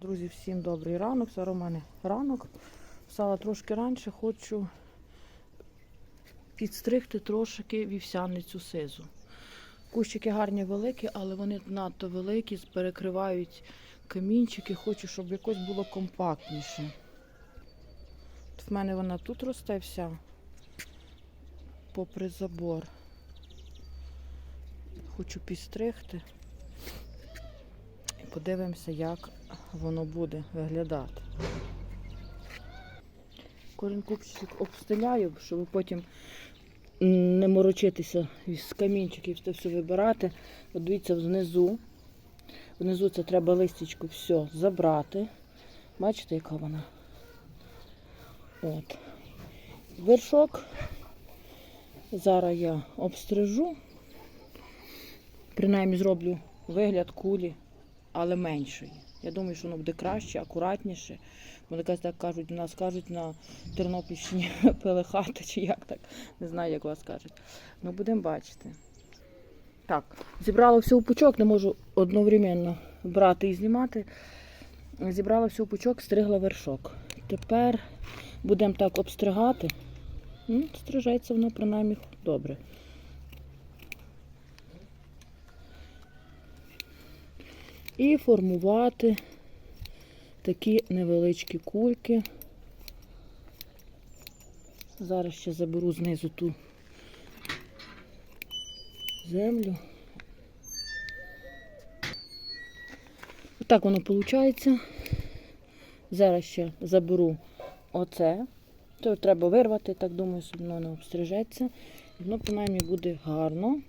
Друзі, всім добрий ранок. Зараз у мене ранок. Встала трошки раніше, хочу підстригти трошки вівсяницю сизу. Кущики гарні великі, але вони надто великі, перекривають камінчики. Хочу, щоб якось було компактніше. От в мене вона тут росте вся, попри забор. Хочу підстригти. Подивимося, як воно буде виглядати. Кожен купчик обстеляю, щоб потім не морочитися з камінчиків це все вибирати. От дивіться, внизу. Внизу це треба листячку все забрати. Бачите, яка вона? От. Вершок. Зараз я обстрижу. Принаймні зроблю вигляд кулі, але меншої. Я думаю, що воно буде краще, акуратніше. Вони так кажуть, у нас кажуть на Тернопільщині пелехата, чи як так. Не знаю, як вас кажуть. Ну, будемо бачити. Так, зібрала все у пучок, не можу одновременно брати і знімати. Зібрала все у пучок, стригла вершок. Тепер будемо так обстригати. Ну, стрижається воно принаймні добре. І формувати такі невеличкі кульки. Зараз ще заберу знизу ту землю. Отак воно виходить. Зараз ще заберу оце. То треба вирвати, так думаю, воно не обстрижеться. Воно принаймні буде гарно,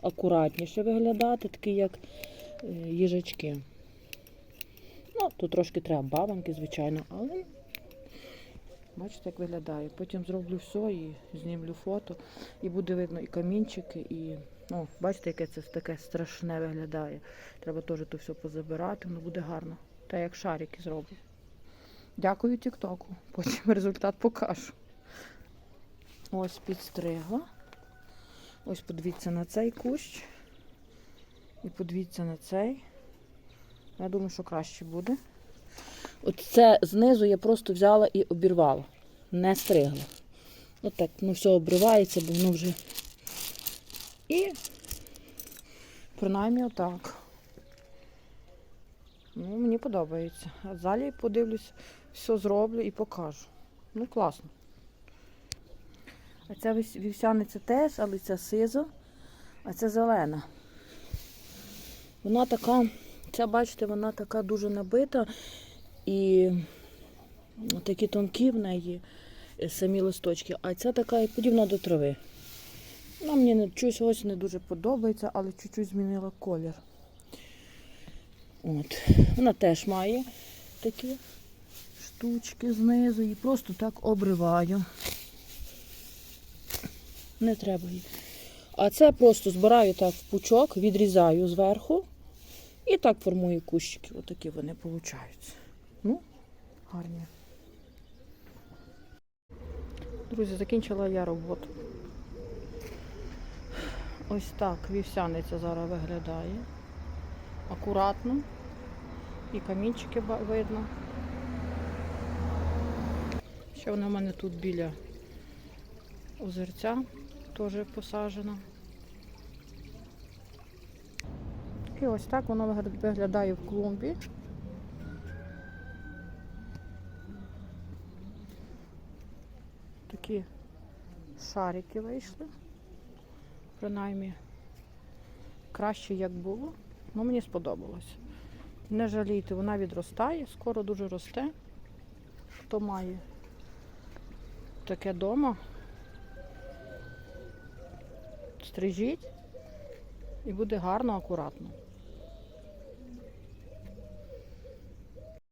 акуратніше виглядати, такий як їжачки. Ну, тут трошки треба бабанки, звичайно, але бачите, як виглядає. Потім зроблю все і знімлю фото, і буде видно і камінчики, і ну, бачите, яке це таке страшне виглядає. Треба теж то все позабирати, воно буде гарно. Та як шарики зроблю. Дякую Тіктоку. Потім результат покажу. Ось підстригла. Ось подивіться на цей кущ. І подивіться на цей. Я думаю, що краще буде. От це знизу я просто взяла і обірвала. Не стригла. От так, ну все обривається, бо воно вже. І принаймні отак. Ну, мені подобається. А далі подивлюсь, все зроблю і покажу. Ну, класно. А ця вівсяниця теж, але ця сиза, а це зелена. Вона така, ця, бачите, вона така дуже набита і такі тонкі в неї е, самі листочки, а ця така і подібна до трави. Вона мені чогось ось не дуже подобається, але чуть-чуть змінила колір. От. Вона теж має такі штучки знизу і просто так обриваю. Не треба її. А це просто збираю так в пучок, відрізаю зверху і так формую кущики. Отакі вони получаються. Ну, гарні. Друзі, закінчила я роботу. Ось так вівсяниця зараз виглядає. Акуратно. І камінчики видно. Ще вона в мене тут біля озерця теж посаджена. І ось так воно виглядає в клумбі. Такі шарики вийшли. Принаймні краще як було. Ну, мені сподобалось. Не жалійте, вона відростає, скоро дуже росте. Хто має таке дома, стрижіть і буде гарно, акуратно.